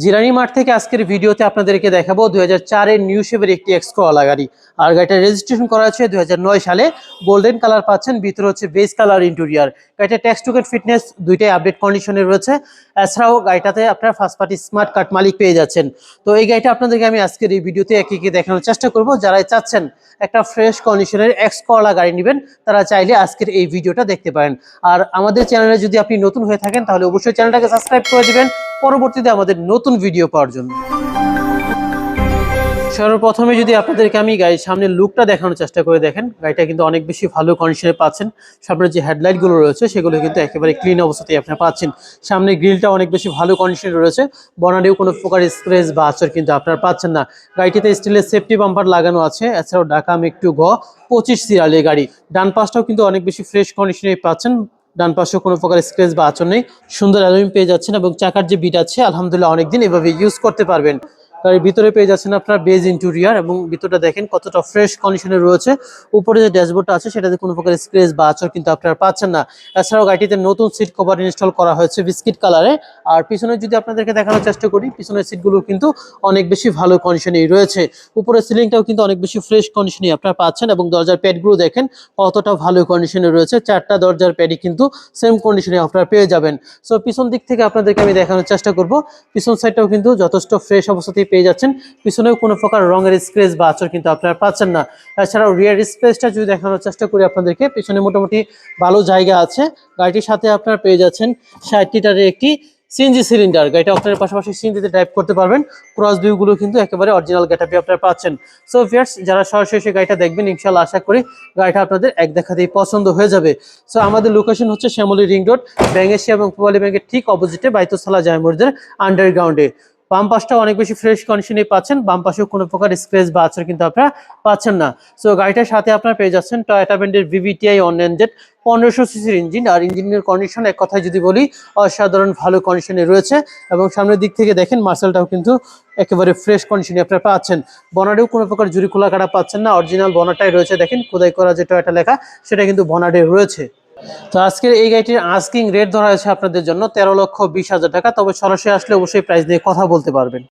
জিরানি মাঠ থেকে আজকের ভিডিওতে আপনাদেরকে দেখাবো দুই হাজার চারের নিউ শেপের একটি এক্সকোলা গাড়ি। আর গাড়িটা রেজিস্ট্রেশন করা হয়েছে দু হাজার নয় সালে। গোল্ডেন কালার পাচ্ছেন, ভিতরে হচ্ছে বেস কালার ইন্টেরিয়ার গাড়িটা ট্যাক্স টুকেট ফিটনেস দুইটাই আপডেট কন্ডিশনে রয়েছে। এছাড়াও গাড়িটাতে আপনার ফার্স্ট পার্টি স্মার্ট কার্ড মালিক পেয়ে যাচ্ছেন। তো এই গাড়িটা আপনাদেরকে আমি আজকের এই ভিডিওতে একে একে দেখানোর চেষ্টা করব। যারা চাচ্ছেন একটা ফ্রেশ কন্ডিশনের এক্স কলা গাড়ি নেবেন, তারা চাইলে আজকের এই ভিডিওটা দেখতে পারেন। আর আমাদের চ্যানেলে যদি আপনি নতুন হয়ে থাকেন, তাহলে অবশ্যই চ্যানেলটাকে সাবস্ক্রাইব করে দিবেন। পরবর্তীতে আমাদের নতুন ভিডিও পাওয়ার জন্য। সর্বপ্রথমে যদি আপনাদেরকে আমি গাড়ির সামনের লুকটা দেখানোর চেষ্টা করে দেখেন গাড়িটা কিন্তু অনেক বেশি ভালো কন্ডিশনে পাচ্ছেন। সামনের যে হেডলাইটগুলো রয়েছে, সেগুলো কিন্তু একেবারে ক্লিন অবস্থাতেই আপনারা পাচ্ছেন। সামনে গ্রিলটা অনেক বেশি ভালো কন্ডিশনে রয়েছে। বনারেও কোনো প্রকার স্ক্রেচ বা আচর কিন্তু আপনারা পাচ্ছেন না। গাড়িটিতে স্টিলের সেফটি বাম্পার লাগানো আছে। এছাড়াও ঢাকা একটু ঘ পঁচিশ সিরিয়ালের গাড়ি। ডান পাশটাও কিন্তু অনেক বেশি ফ্রেশ কন্ডিশনে পাচ্ছেন। ডান পাশেও কোনো প্রকার স্ক্রেচ বা আচর নেই। সুন্দর অ্যালুমিনিয়াম পেয়ে যাচ্ছেন এবং চাকার যে বিট আছে, আলহামদুলিল্লাহ অনেকদিন এভাবে ইউজ করতে পারবেন। গাড়ির ভিতরে পেয়ে যাচ্ছেন আপনার বেজ ইন্টেরিয়ার এবং ভিতরটা দেখেন কতটা ফ্রেশ কন্ডিশনে রয়েছে। উপরে যে ড্যাশবোর্ডটা আছে সেটাতে কোনো প্রকার স্ক্রেচ বা আচর কিন্তু আপনারা পাচ্ছেন না। এছাড়াও গাড়িটিতে নতুন সিট কভার ইনস্টল করা হয়েছে বিস্কিট কালারে। আর পিছনে যদি আপনাদেরকে দেখানোর চেষ্টা করি, পিছনের সিটগুলো কিন্তু অনেক বেশি ভালো কন্ডিশনেই রয়েছে। উপরে সিলিংটাও কিন্তু অনেক বেশি ফ্রেশ কন্ডিশনেই আপনারা পাচ্ছেন এবং দরজার প্যাডগুলো দেখেন কতটা ভালো কন্ডিশনে রয়েছে। চারটা দরজার প্যাডই কিন্তু সেম কন্ডিশনে আপনারা পেয়ে যাবেন। সো পিছন দিক থেকে আপনাদেরকে আমি দেখানোর চেষ্টা করব। পিছন সাইডটাও কিন্তু যথেষ্ট ফ্রেশ অবস্থাতেই পেয়ে যাচ্ছেন। পিছনেও কোনো প্রকার রঙের স্ক্রেচ বা আচর কিন্তু আপনারা পাচ্ছেন না। এছাড়াও রিয়ার স্পেসটা যদি দেখানোর চেষ্টা করি আপনাদেরকে, পিছনে মোটামুটি ভালো জায়গা আছে। গাড়িটির সাথে আপনারা পেয়ে যাচ্ছেন ষাট লিটারের একটি সিএনজি সিলিন্ডার গাড়িটা আপনার পাশাপাশি সিএনজিতে ড্রাইভ করতে পারবেন। ক্রস ভিউগুলো কিন্তু একেবারে অরিজিনাল গেটাপে আপনারা পাচ্ছেন। সো ফিয়ার্স যারা সরাসরি এসে গাড়িটা দেখবেন ইনশাল্লাহ আশা করি গাড়িটা আপনাদের এক দেখাতেই পছন্দ হয়ে যাবে। সো আমাদের লোকেশন হচ্ছে শ্যামলী রিং রোড ব্যাঙ্গেশিয়া এবং পূবালী ব্যাংকের ঠিক অপোজিটে বাইতুসালা জায়মুরদের আন্ডারগ্রাউন্ডে বাম পাশটা অনেক বেশি ফ্রেশ কন্ডিশনে পাচ্ছেন। বাম পাশেও কোনো প্রকার স্ক্রেচ বা আচর কিন্তু আপনারা পাচ্ছেন না। সো গাড়িটার সাথে আপনারা পেয়ে যাচ্ছেন টয়োটা ব্যান্ডের ভিভিটিআই অনলাইন পনেরোশো সিসির ইঞ্জিন আর ইঞ্জিনের কন্ডিশন এক কথায় যদি বলি, অসাধারণ ভালো কন্ডিশনে রয়েছে। এবং সামনের দিক থেকে দেখেন, মার্সেলটাও কিন্তু একেবারে ফ্রেশ কন্ডিশনে আপনারা পাচ্ছেন। বনারেও কোনো প্রকার জুরি খোলা কাটা পাচ্ছেন না। অরিজিনাল বনারটাই রয়েছে। দেখেন, খোদাই করা যে টয়োটা লেখা, সেটা কিন্তু বনারে রয়েছে। তো আজকের এই গাড়িটির আস্কিং রেট ধরা হয়েছে আপনাদের জন্য তেরো লক্ষ বিশ হাজার টাকা। তবে সরাসরি আসলে অবশ্যই প্রাইস নিয়ে কথা বলতে পারবেন।